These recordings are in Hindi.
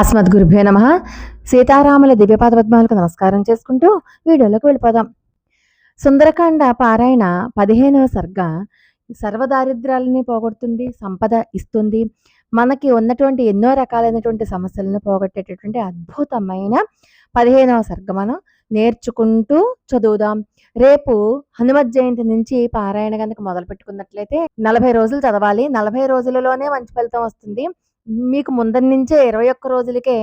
అస్మద్ గురుభ్యో నమ. సీతారాముల దివ్యపాద పద్మాలకు నమస్కారం చేసుకుంటూ వీడియోలోకి వెళ్ళిపోదాం. సుందరకాండ పారాయణ పదిహేనవ సర్గ సర్వదారిద్రాలని పోగొడుతుంది సంపద ఇస్తుంది మనకి ఉన్నటువంటి ఎన్నో రకాలైనటువంటి సమస్యలను పోగొట్టేటటువంటి అద్భుతమైన పదిహేనవ సర్గ మనం నేర్చుకుంటూ చదువుదాం. రేపు హనుమత్ జయంతి నుంచి పారాయణ కనుక మొదలు పెట్టుకున్నట్లయితే నలభై రోజులు చదవాలి. నలభై రోజులలోనే మంచి ఫలితం వస్తుంది. మీకు ముందరి నుంచే ఇరవై ఒక్క రోజులకే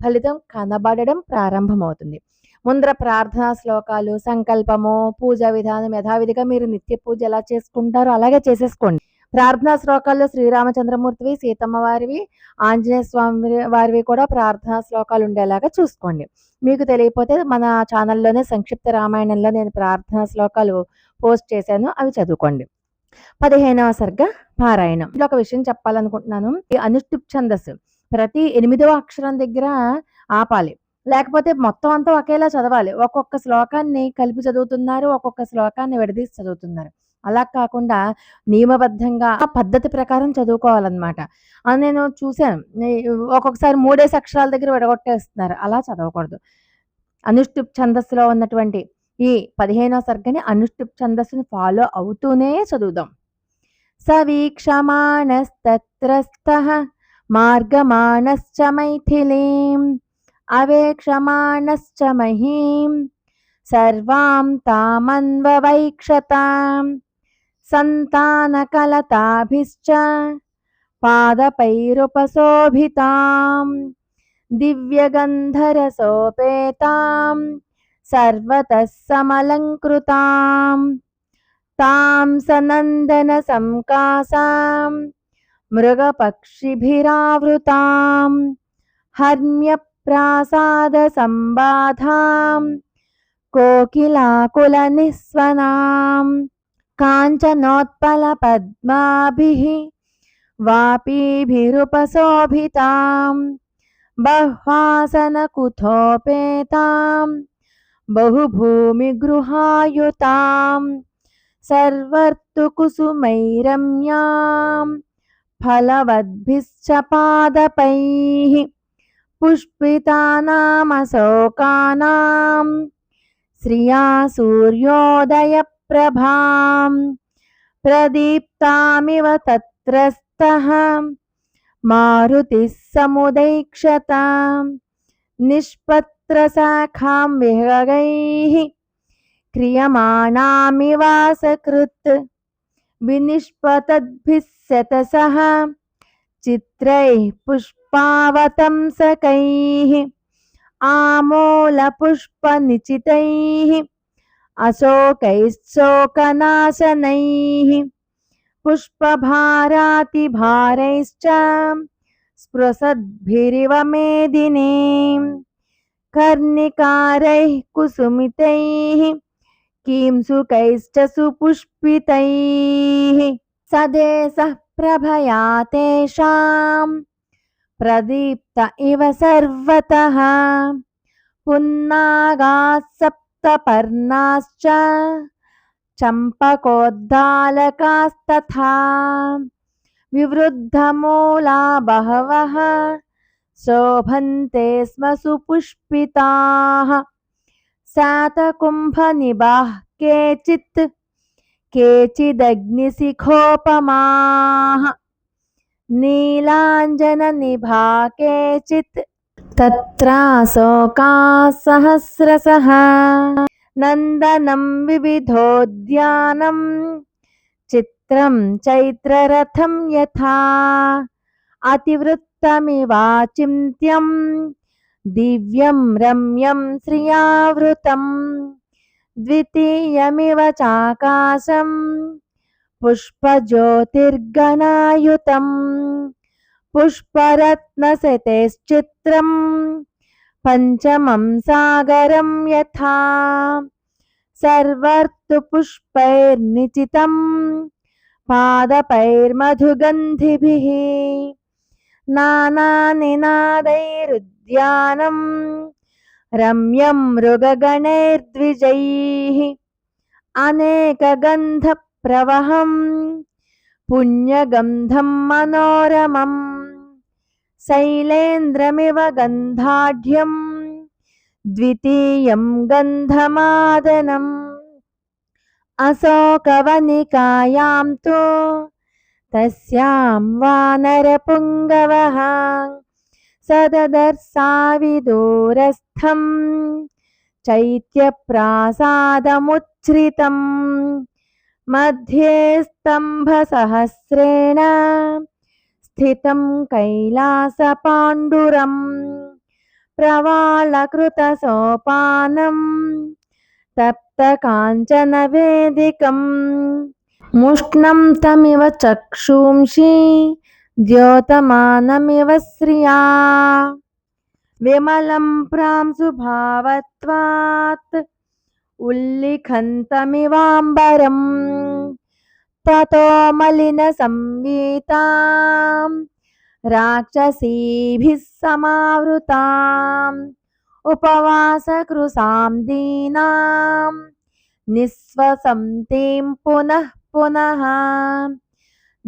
ఫలితం కనబడడం ప్రారంభమవుతుంది. ముందర ప్రార్థనా శ్లోకాలు సంకల్పము పూజా విధానం యథావిధిగా మీరు నిత్య పూజ ఎలా చేసుకుంటారో అలాగే చేసేసుకోండి. ప్రార్థనా శ్లోకాల్లో శ్రీరామచంద్రమూర్తివి సీతమ్మ వారివి ఆంజనేయ స్వామి వారివి కూడా ప్రార్థనా శ్లోకాలు ఉండేలాగా చూసుకోండి. మీకు తెలియకపోతే మన ఛానల్లోనే సంక్షిప్త రామాయణంలో నేను ప్రార్థనా శ్లోకాలు పోస్ట్ చేశాను అవి చదువుకోండి. పదిహేనవ సర్గ పారాయణం. ఇది ఒక విషయం చెప్పాలనుకుంటున్నాను. ఈ అనుష్ఠుప్ ఛందస్సు ప్రతి ఎనిమిదవ అక్షరం దగ్గర ఆపాలి. లేకపోతే మొత్తం అంతా ఒకేలా చదవాలి. ఒక్కొక్క శ్లోకాన్ని కలిపి చదువుతున్నారు ఒక్కొక్క శ్లోకాన్ని విడదీసి చదువుతున్నారు. అలా కాకుండా నియమబద్ధంగా ఆ పద్ధతి ప్రకారం చదువుకోవాలన్నమాట. నేను చూశాను. ఒక్కొక్కసారి మూడేసి అక్షరాల దగ్గర విడగొట్టేస్తున్నారు. అలా చదవకూడదు. అనుష్ఠుప్ ఛందస్సులో ఉన్నటువంటి ఈ పదిహేనో సర్గని అనుష్ఠుప్ ఛందస్సును ఫాలో అవుతూనే చదువుదాం. సవీక్షమాణస్తత్రస్థ మార్గమాణశ్చ మైథిలీం అవేక్షమాణశ్చ మహీం సర్వాం తామన్వవైక్షతాం సంతానకలతాభిశ్చ పాదపైరుపశోభితాం దివ్యగంధరసోపేతాం सर्वतः समलङ्कृताम् तां सनन्दनसङ्कासां निस्वना कांचनोत्पल कोकिलाकुलनिःस्वनां काञ्चनोत्पलपद्माभिः। वापीभिरुपशोभितां बह्वासनकुथोपेताम्। बहुभूमिगृहायुतां सर्वर्तुकुसुमैरम्यां फलवद्भिश्च पादपैः पुष्पितानामशोकानां श्रिया सूर्योदयप्रभां प्रदीप्तामिव तत्रस्तः मारुतिः समुदैक्षतां निष्पत् तत्र शाखां विहगैः क्रियमाणामिवासकृत् विनिष्पतद्भिः शतसः चित्रैः पुष्पावतंसकैः आमूलपुष्पनिचितैः अशोकैश्चोकनाशनैः पुष्पभारातिभारैश्च स्पृशद्भिरिव मेदिनी कर्णिकारैः कुसुमितैः कींसुकैश्च सुपुष्पितैः सदेशः प्रभया तेषां प्रदीप्त इव सर्वतः। पुन्नागाः सप्तपर्णाश्च चम्पकोद्दालकास्तथा। विवृद्धमूला बहवः शोभन्ते स्म सुपुष्पिताः। शातकुम्भनिभाः केचित् केचिदग्निशिखोपमाः। नीलाञ्जननिभा केचित् तत्राशोकाः सहस्रशः नन्दनं विविधोद्यानं चित्रं चैत्ररथं यथा। अतिवृत्तमिवाचिन्त्यं दिव्यं रम्यं श्रियावृतं द्वितीयमिव चाकाशं पुष्पज्योतिर्गणायुतं पुष्परत्नशतैश्चित्रं पञ्चमं सागरं यथा। सर्वर्तुपुष्पैर्निचितं पादपैर्मधुगन्धिभिः। नानानिनादैरुद्यानम् रम्यं मृगगणैर्द्विजैः अनेकगन्धप्रवहं पुण्यगन्धं मनोरमम् शैलेन्द्रमिव गन्धाढ्यं द्वितीयं गन्धमादनम् अशोकवनिकायां तु तस्यां वानरपुङ्गवः सददर्शाविदूरस्थं चैत्यप्रासादमुच्छ्रितं मध्ये स्तम्भसहस्रेण स्थितं कैलासपाण्डुरं प्रवालकृतसोपानं तप्तकाञ्चनवेदिकम् ముష్ణం తమివ చక్షుంషి ద్యోతమానమివ శ్రియా విమలం ప్రాంశుభావత్వాత్ ఉల్లిఖంతమివాంబరం తతో మలిన సంవీతా రాక్షసీభిः సమావృతాం ఉపవాసకృసాం దీనాం నిస్వసంతీం పునః पुनः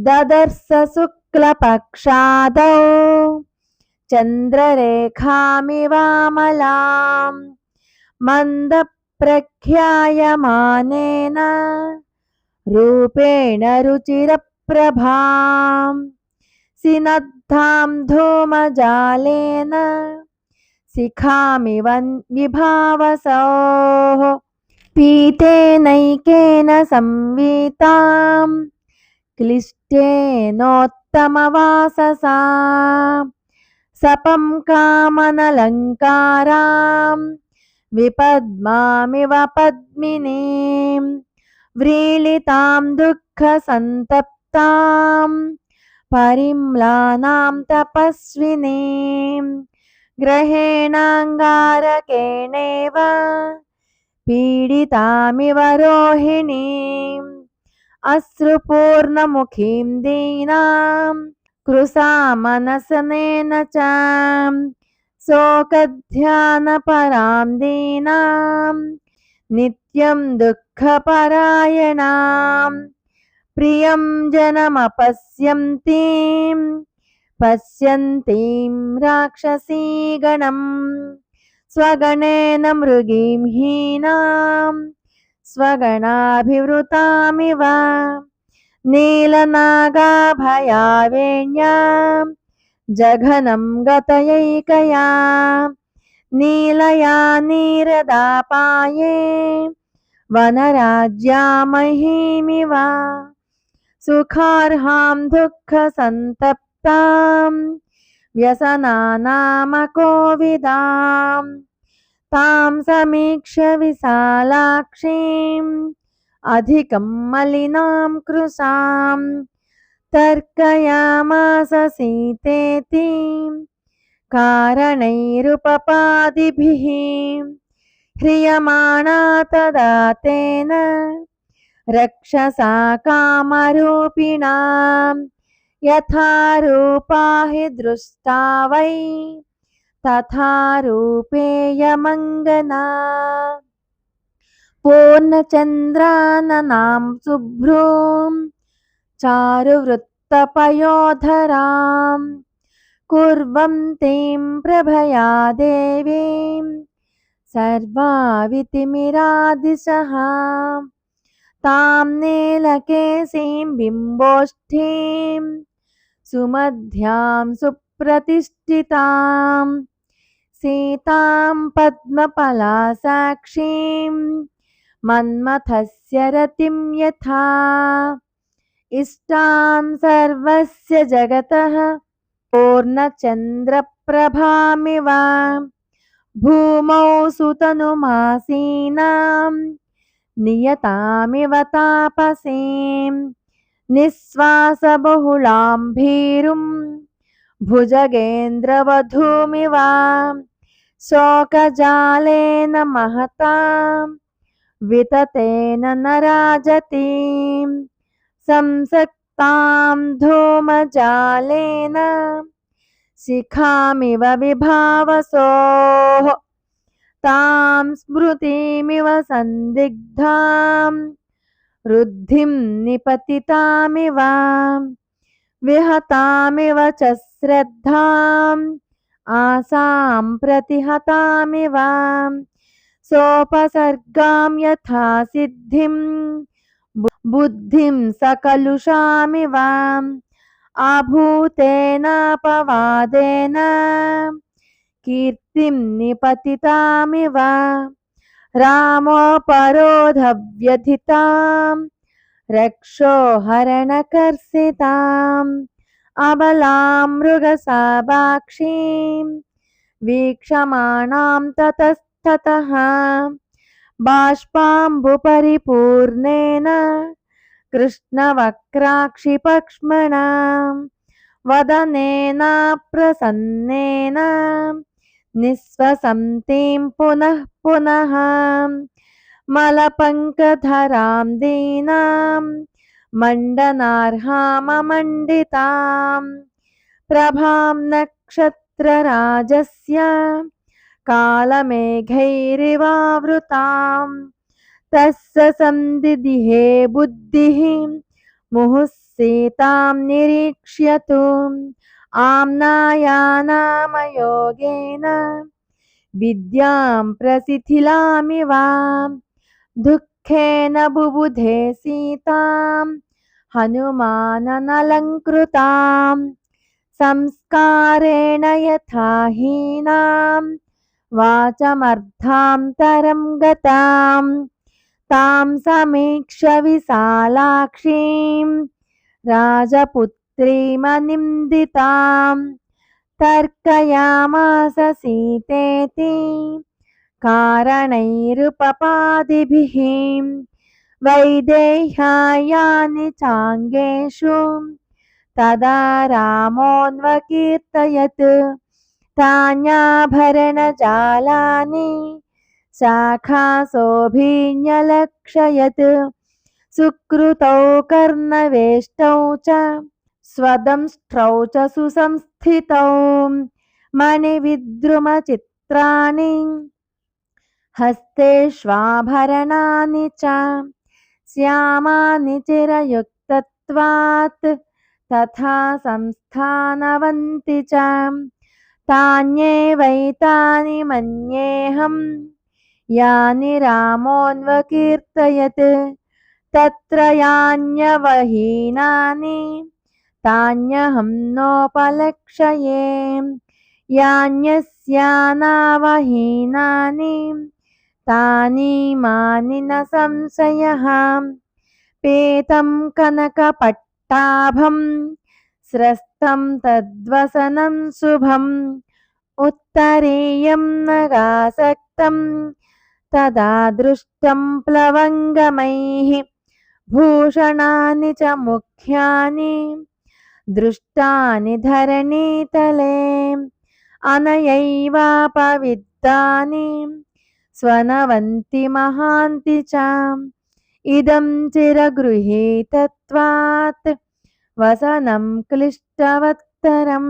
ददर्श शुक्लपक्षादौ चन्द्ररेखामिवामलाम् मन्दप्रख्यायमानेन रूपेण रुचिरप्रभां सिनद्धां धूमजालेन शिखामिव विभावसोः पीतेनैकेन संवीतां क्लिष्टेनोत्तमवाससा सपं कामनलङ्कारां विपद्मामिव पद्मिनीं व्रीलितां दुःखसन्तप्तां परिम्लानां तपस्विनीं ग्रहेणाङ्गारकेणेव पीडितामिव रोहिणीम् अश्रुपूर्णमुखीं दीनां कृशामनसनेन च शोकध्यानपरां दीनां नित्यं दुःखपरायणां प्रियं जनमपश्यन्तीं पश्यन्तीं राक्षसीगणं स्वगणेन मृगीं हीनां स्वगणाभिवृतामिव नीलनागाभयावेण्यां जघनं गतयैकया नीलया नीरदापाये वनराज्यामहीमिव सुखार्हां दुःखसन्तप्तां व्यसनानामकोविदां तां समीक्ष्य विशालाक्षीम् अधिकं मलिनां कृशां तर्कयामास सीतेति कारणैरुपपादिभिः ह्रियमाणा तदा तेन रक्षसा कामरूपिणा यथा दृष्टा वै, तथा रूपेयमङ्गना पूर्णचन्द्राननां शुभ्रूं, चारुवृत्तपयोधरां कुर्वन्तीं प्रभया देवीं सर्वावितिमिरादिशः तां नीलकेशीं बिम्बोष्ठीं सुमध्यां सुप्रतिष्ठितां सीतां पद्मपलासाक्षीं मन्मथस्य रतिं यथा। इष्टां सर्वस्य जगतः। पूर्णचन्द्रप्रभामिव। भूमौ सुतनुमासीनां। नियतामिव तापसीं నిశ్వాసబహుళాం భీరుం భుజగేంద్రవధూమివ శోకజాలేన మహతా వితతేన నరాజతీం సంసక్తాం ధూమజాలేన శిఖామివ విభావసో తాం స్మృతిమివ సందిగ్ధాం रुद्धिं निपतितामिव, विहतामिव च श्रद्धाम्, आसां प्रतिहतामिव, सोपसर्गां यथा सिद्धिं बुद्धिं सकलुषामिव आभूतेनापवादेन कीर्तिं निपतितामिव। रामोपरोधव्यथिताम् रक्षोहरणकर्षिताम् अबलां मृगसाबाक्षीं वीक्षमाणां ततस्ततः बाष्पाम्बुपरिपूर्णेन कृष्णवक्राक्षिपक्ष्मणा वदनेन निःश्वसन्तीं पुनः पुनः। मलपङ्कधरां दीनां, मण्डनार्हाममण्डितां। प्रभां नक्षत्रराजस्य, कालमेघैरिवावृतां। तस्य सन्दिदिहे बुद्धिः, मुहुः सीतां निरीक्ष्यतु। आम्नायानामयोगेन विद्यां प्रसिथिलामिव दुःखेन बुबुधे सीतां हनुमाननलङ्कृतां संस्कारेण यथा हीनां वाचमर्धान्तरं गतां तां समीक्ष्य विशालाक्षीं राजपुत्रीमनिन्दितां तर्कयामास सीतेति कारणैरुपपादिभिः वैदेह्यायानि चाङ्गेषु तदा रामोऽन्वकीर्तयत् तान्याभरणजालानि शाखासोभिन्यलक्षयत् सुकृतौ कर्णवेष्टौ च स्वदंष्ट्रौ च सुसंस्थितौ मणिविद्रुमचित्राणि हस्तेष्वाभरणानि च। श्यामानि चिरयुक्तत्वात्। तथा संस्थानवन्ति च। तान्येवैतानि मन्येऽहम् यानि रामोऽन्वकीर्तयत्। तत्र यान्यवहीनानि। तान्यहं नोपलक्षये यान्यस्यानावहीनानि तानि मानि न संशयः। पीतं कनकपट्टाभं स्रस्तं तद्वसनं शुभम्, उत्तरीयं नगासक्तं तदा दृष्टं प्लवङ्गमैः, भूषणानि च मुख्यानि। దృష్టాని ధరణీతలే అనయైవాపవిత్తాని స్వనవంతి మహాంతి చ ఇదం చిరగృహీతత్వాత్ వసనం క్లిష్టవత్తరం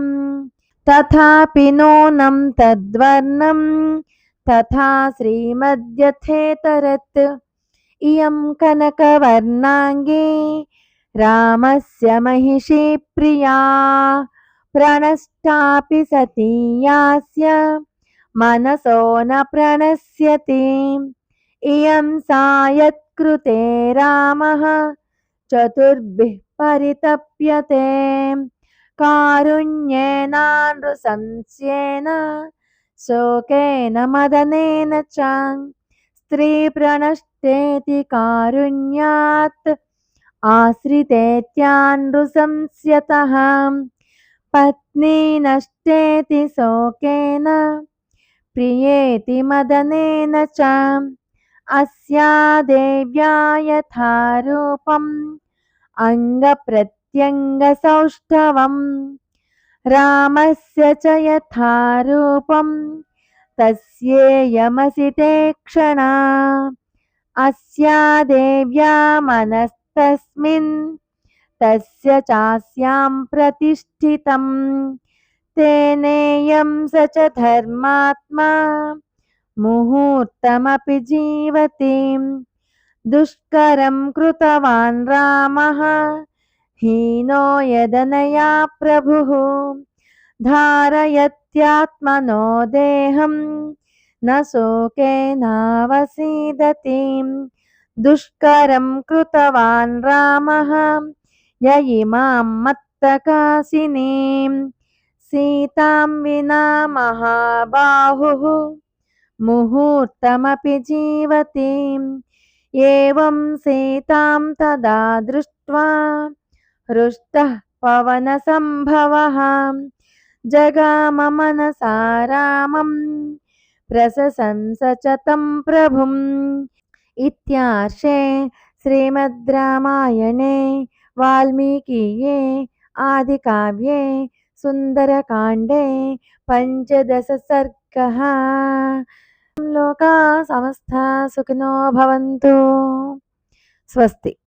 తథాపి నోనం తద్వర్ణం తథా శ్రీమద్యథేతరత్ ఇయం కనకవర్ణాంగే रामस्य महिषी प्रिया प्रणष्टापि सती यास्य मनसो न प्रणश्यति इयं सा यत्कृते रामः चतुर्भिः परितप्यते कारुण्येनानृशंस्येन शोकेन मदनेन च स्त्रीप्रणष्टेति कारुण्यात् आश्रितेत्यानृशंस्यतः पत्नी नष्टेति शोकेन प्रियेति मदनेन च अस्या देव्या यथा रूपम् अङ्गप्रत्यङ्गसौष्ठवम् रामस्य च यथा रूपं तस्येयमसि ते क्षणा अस्या देव्या मनस्तस्मिन् तस्य चास्यां प्रतिष्ठितम्। तेनेयं स च धर्मात्मा। मुहूर्तमपि जीवति दुष्करं कृतवान् रामः। हीनो यदनया प्रभुः। धारयत्यात्मनो देहं न शोकेनावसीदति दुष्करं कृतवान् रामः य इमां मत्तकासिनीं सीतां विना महाबाहुः मुहूर्तमपि जीवतीम् एवं सीतां तदा दृष्ट्वा हृष्टः पवनसम्भवः जगाम मनसा रामं प्रशंस च तं प्रभुम् ఇత్యాశే శ్రీమద్ రామాయణే వాల్మీకియే ఆది కావ్యే సుందరకాండే పంచదశ సర్గ లోకా సమస్త సుఖినో భవంతు స్వస్తి